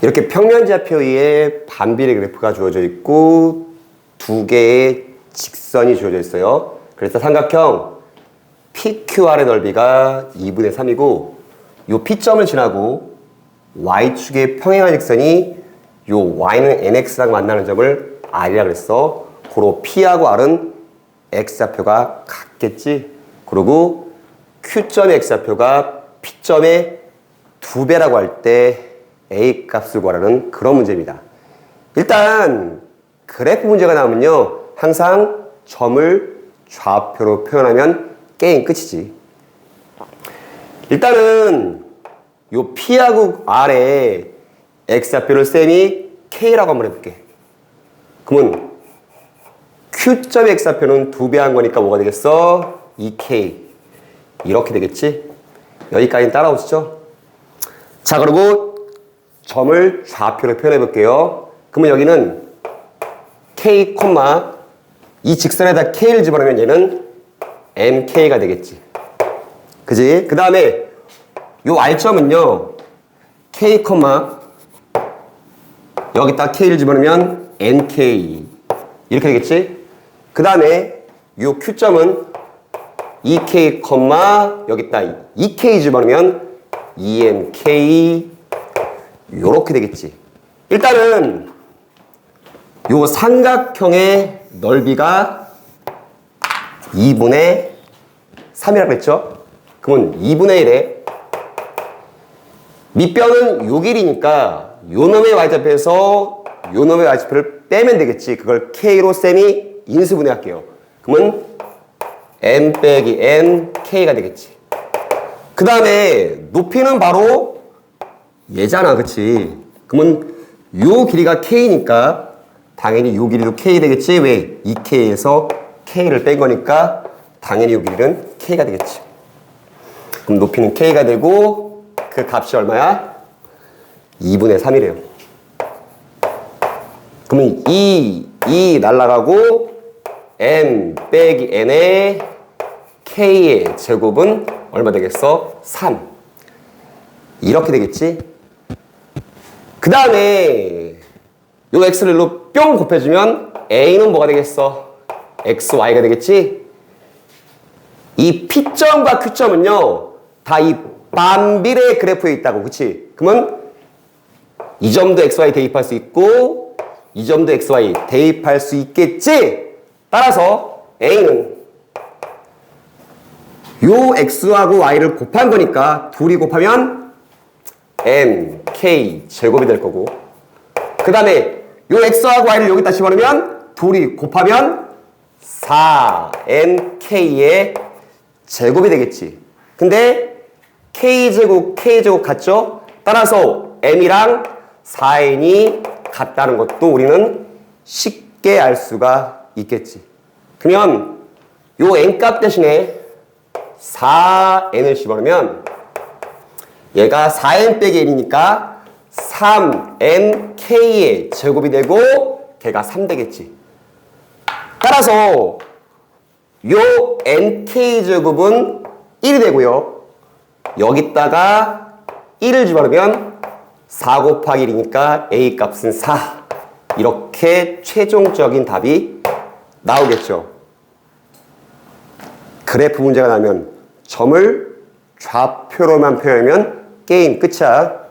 이렇게 평면좌표에 반비례 그래프가 주어져 있고 두 개의 직선이 주어져 있어요. 그래서 삼각형 PQR의 넓이가 2분의 3이고 요 P점을 지나고 Y축의 평행한 직선이 요 Y는 NX랑 만나는 점을 R이라 그랬어. 고로 P하고 R은 X좌표가 같겠지. 그리고 Q점의 X좌표가 P점의 두 배라고 할때 A 값을 구하라는 그런 문제입니다. 일단 그래프 문제가 나오면요. 항상 점을 좌표로 표현하면 게임 끝이지. 일단은 요 P하고 R에 X좌표를 쌤이 K라고 한번 해볼게. 그러면 Q점의 X좌표는 두배한 거니까 뭐가 되겠어? 2K. 이렇게 되겠지? 여기까지 따라오시죠? 자, 그리고 점을 좌표로 표현해 볼게요. 그러면 여기는 K, 이 직선에다 K를 집어넣으면 얘는 MK가 되겠지. 그지? 그 다음에 요 R점은요, K, 여기다 K를 집어넣으면 NK. 이렇게 되겠지? 그 다음에 요 Q점은 EK, 여기다 EK 집어넣으면 EMK. 요렇게 되겠지. 일단은 요 삼각형의 넓이가 2분의 3이라고 그랬죠? 그러면 2분의 1에 밑변은 요 길이니까 요 놈의 y좌표에서 요 놈의 y좌표를 빼면 되겠지. 그걸 k로 쌤이 인수분해할게요. 그러면 m 빼기 n k가 되겠지. 그 다음에 높이는 바로 얘잖아, 그치? 그러면 요 길이가 k니까 당연히 요 길이도 k 되겠지? 왜? 2k에서 k를 뺀 거니까 당연히 요 길이는 k가 되겠지. 그럼 높이는 k가 되고 그 값이 얼마야? 2분의 3이래요. 그러면 2, 2 날라가고 n 빼기 n의 k의 제곱은 얼마 되겠어? 3. 이렇게 되겠지? 그 다음에 요 x를 일로 뿅 곱해주면 a는 뭐가 되겠어? xy가 되겠지? 이 P점과 Q점은요 다 이 반비례 그래프에 있다고 그치? 그러면 이 점도 xy 대입할 수 있고 이 점도 xy 대입할 수 있겠지? 따라서 a는 요 x하고 y를 곱한 거니까 둘이 곱하면 n, k 제곱이 될 거고. 그 다음에 요 x하고 y를 여기다 집어넣으면 둘이 곱하면 4nk의 제곱이 되겠지. 근데 k제곱, k제곱 같죠? 따라서 m이랑 4n이 같다는 것도 우리는 쉽게 알 수가 있겠지. 그러면 요 n값 대신에 4n을 집어넣으면 얘가 4n 빼기 n이니까 3nk의 제곱이 되고 걔가 3 되겠지. 따라서 요 nk 제곱은 1이 되고요. 여기다가 1을 집어넣으면 4 곱하기 1이니까 a 값은 4. 이렇게 최종적인 답이 나오겠죠. 그래프 문제가 나면 점을 좌표로만 표현하면 게임 끝이야.